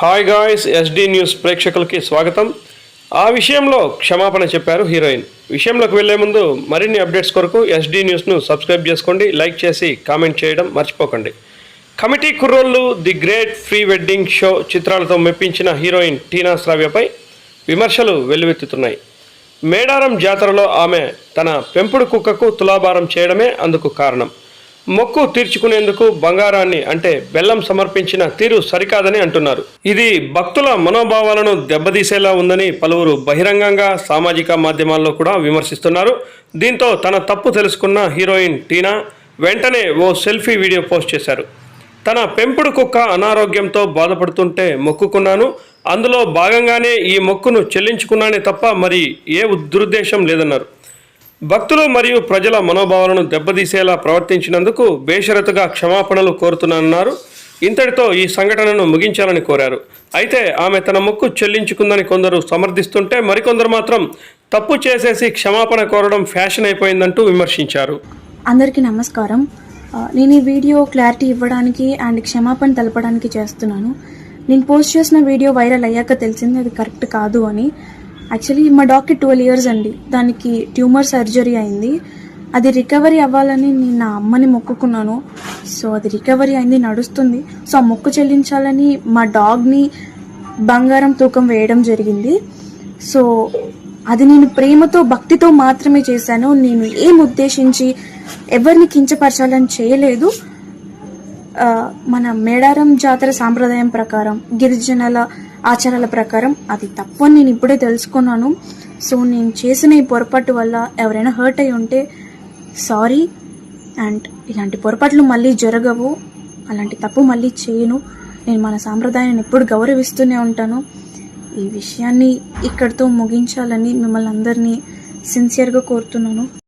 Hi guys SD news ప్రేక్షకులకి స్వాగతం. ఆ విషయంలో క్షమాపణ చెప్పారు హీరోయిన్. విషయంలోకి వెళ్ళే ముందు మరిన్ని అప్డేట్స్ కొరకు ఎస్డి న్యూస్ను సబ్స్క్రైబ్ చేసుకోండి లైక్ చేసి కామెంట్ చేయడం మర్చిపోకండి. Committee Kurrollu the great pre wedding show చిత్రాలతో మెప్పించిన హీరోయిన్ టీనా శ్రావ్యపై విమర్శలు వెల్లువెత్తుతున్నాయి. మేడారం జాతరలో ఆమె తన పెంపుడు కుక్కకు తులాభారం చేయడమే అందుకు కారణం. మొక్కు తీర్చుకునేందుకు బంగారాన్ని అంటే బెల్లం సమర్పించిన తీరు సరికాదని అంటున్నారు. ఇది భక్తుల మనోభావాలను దెబ్బతీసేలా ఉందని పలువురు బహిరంగంగా సామాజిక మాధ్యమాల్లో కూడా విమర్శిస్తున్నారు. దీంతో తన తప్పు తెలుసుకున్న హీరోయిన్ టీనా వెంటనే ఓ సెల్ఫీ వీడియో పోస్ట్ చేశారు. తన పెంపుడు కుక్క అనారోగ్యంతో బాధపడుతుంటే మొక్కుకున్నాను. అందులో భాగంగానే ఈ మొక్కును చెల్లించుకున్నానే తప్ప మరి ఏ దురుద్దేశం లేదన్నారు. భక్తులు మరియు ప్రజల మనోభావాలను దెబ్బతీసేలా ప్రవర్తించినందుకు బేషరతుగా క్షమాపణలు కోరుతున్నానన్నారు. ఇంతటితో ఈ సంఘటనను ముగించాలని కోరారు. అయితే ఆమె తన మొక్కు చెల్లించుకుందని కొందరు సమర్థిస్తుంటే మరికొందరు మాత్రం తప్పు చేసేసి క్షమాపణ కోరడం ఫ్యాషన్ అయిపోయిందంటూ విమర్శించారు. అందరికీ నమస్కారం. నేను ఈ వీడియో క్లారిటీ ఇవ్వడానికి అండ్ క్షమాపణ తెలపడానికి చేస్తున్నాను. నేను పోస్ట్ చేసిన వీడియో వైరల్ అయ్యాక తెలిసింది అది కరెక్ట్ కాదు అని. యాక్చువల్లీ మా డాక్కి ట్వెల్వ్ ఇయర్స్ అండి. దానికి ట్యూమర్ సర్జరీ అయింది. అది రికవరీ అవ్వాలని నేను నా అమ్మని మొక్కుకున్నాను. సో అది రికవరీ అయింది నడుస్తుంది. సో ఆ మొక్కు చెల్లించాలని మా డాగ్ని బంగారం తూకం వేయడం జరిగింది. సో అది నేను ప్రేమతో భక్తితో మాత్రమే చేశాను. నేను ఏం ఉద్దేశించి ఎవరిని కించపరచాలని చేయలేదు. మన మేడారం జాతర సాంప్రదాయం ప్రకారం గిరిజనుల ఆచారాల ప్రకారం అది తప్పు అని నేను ఇప్పుడే తెలుసుకున్నాను. సో నేను చేసిన ఈ పొరపాటు వల్ల ఎవరైనా హర్ట్ అయి ఉంటే సారీ అండ్ ఇలాంటి పొరపాట్లు మళ్ళీ జరగవు. అలాంటి తప్పు మళ్ళీ చేయను. నేను మన సాంప్రదాయాన్ని ఎప్పుడు గౌరవిస్తూనే ఉంటాను. ఈ విషయాన్ని ఇక్కడితో ముగించాలని మిమ్మల్ని అందరినీ సిన్సియర్గా కోరుతున్నాను.